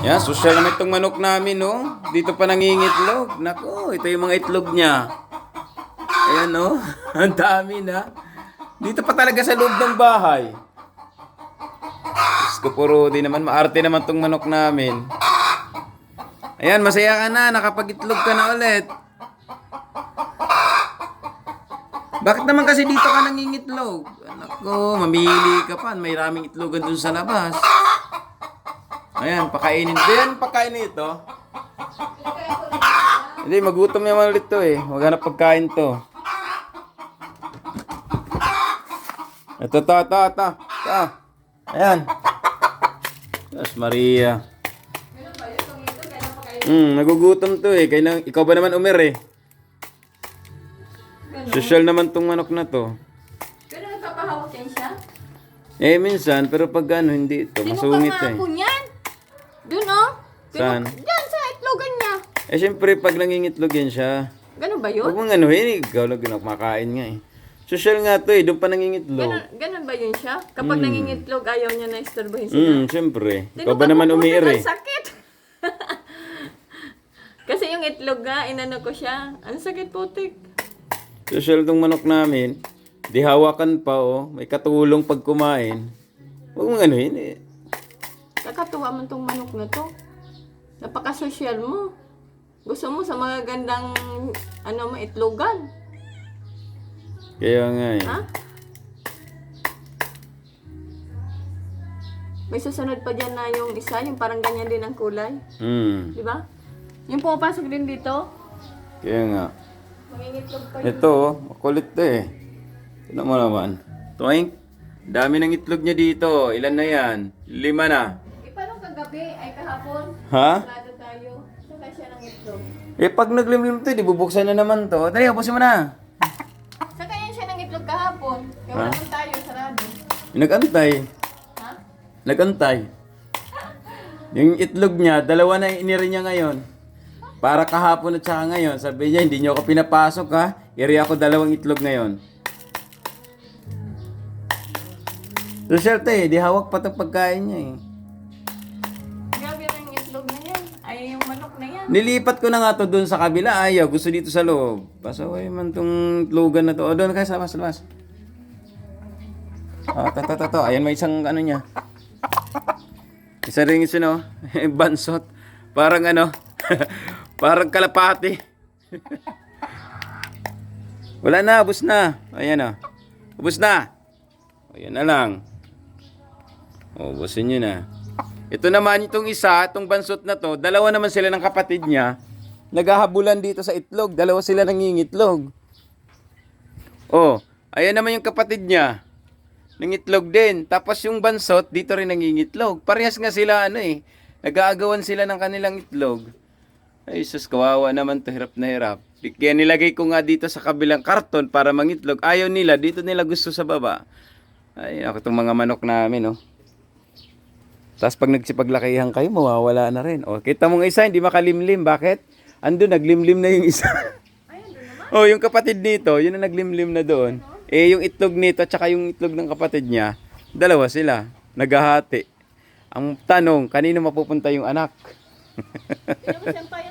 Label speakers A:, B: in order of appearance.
A: Yan, social naman itong manok namin, no? Dito pa nangingitlog. Nako, ito yung mga itlog niya. Ayan, no? Ang dami na. Dito pa talaga sa loob ng bahay. Diyos po, Rudy naman. Maarte naman tong manok namin. Ayan, masaya ka na. Nakapag-itlog ka na ulit. Bakit naman kasi dito ka nangingitlog? Anak ko, mamili ka pa. May raming itlogan dun sa labas. Ayan, pakainin. Ayan, pakainin ito. Hindi, magutom naman ulit to eh. Huwag na pagkain to. Ito, to, to, to. To. Ayan. Yes, Maria. Hmm, nagugutom to eh. Kaya ikaw ba naman umir eh? Social naman tong manok na to.
B: Pero nagpapahawak yan siya?
A: Eh, minsan, pero pag ano, hindi ito. Masungit eh.
B: Yan. Doon oh. Tinuk-
A: Saan?
B: Diyan sa itlogan niya.
A: Eh, syempre, pag nangingitlog yan siya,
B: Ganun ba
A: huwag
B: yun?
A: mong ano, eh, ikaw lang kumakain nga eh. Social nga to eh, doon pa nangingitlog.
B: Ganun, ganun ba yun siya? Kapag nangingitlog, ayaw niya na istorbohin sila.
A: Hmm, syempre. Ikaw ba naman umiir eh?
B: Sakit. Kasi yung itlog nga, inano ko siya. Ang sakit putik.
A: Social tong manok namin. Di hawakan pa oh. May katulong pag kumain. Huwag mong ano yun eh.
B: Nakatuwa man tong manok na to. Napaka-social mo. Gusto mo sa mga gandang, ano mo, itlogan.
A: Kaya nga eh.
B: Ha? May susunod pa dyan na yung isa, yung parang ganyan din ang kulay.
A: Hmm.
B: Di ba? Yung pumapasok din dito.
A: Kaya nga.
B: Mangingitlog pa yun.
A: Ito oh, makulit to eh. Tignan mo naman. Toing. Dami ng itlog niya dito. Ilan na yan? Lima na.
B: Kagabi? Ay, kahapon?
A: Ha?
B: Sarado tayo. Saka siya ng itlog.
A: Eh pag naglimlim to, di bubuksan na naman to. Dali, ubusin mo na.
B: Saka yan siya ng itlog kahapon. Kaya wala tayo, sarado.
A: Nagantay.
B: Ha?
A: Nagantay. Yung itlog niya, dalawa na iniri niya ngayon. Para kahapon at saka ngayon. Sabi niya, hindi niyo ako pinapasok ha. Iri ako dalawang itlog ngayon. Rochelle, eh, di hawak pa itong pagkain niya eh.
B: Ay, yung manok na yan.
A: Nilipat ko na nga to doon sa kabila. Ayaw, gusto dito sa loob. Pasaway man tong itlogan na to. O, doon kayo sa labas, labas. Ah, to, to, to, to. Ayan, may isang ano niya. Isa rin isa, no? Bansot. Parang ano, parang kalapati. Wala na, ubus na. Ayan na. Ubus na. Ayan na lang. O, ubusin nyo na. Ito naman, itong isa, itong bansot na to, dalawa naman sila ng kapatid niya. Naghahabulan dito sa itlog. Dalawa sila nangingitlog. Oh, ayan naman yung kapatid niya. Nangitlog din. Tapos yung bansot, dito rin nangingitlog. Parehas nga sila, ano eh. Nag-aagawan sila ng kanilang itlog. Ay, sus, kawawa naman to. Hirap na hirap. Kaya nilagay ko nga dito sa kabilang karton para mangitlog. Ayaw nila. Dito nila gusto sa baba. Ay, ako itong mga manok namin, oh. Tapos pag nagsipaglakihan kayo, mawawala na rin. O, kita mo ng isa, hindi makalimlim. Bakit? Ando, naglimlim na yung isa. oh, yung kapatid nito, yun na naglimlim na doon. Eh, yung itlog nito, tsaka yung itlog ng kapatid niya, dalawa sila. Naghahati. Ang tanong, kanino mapupunta yung anak?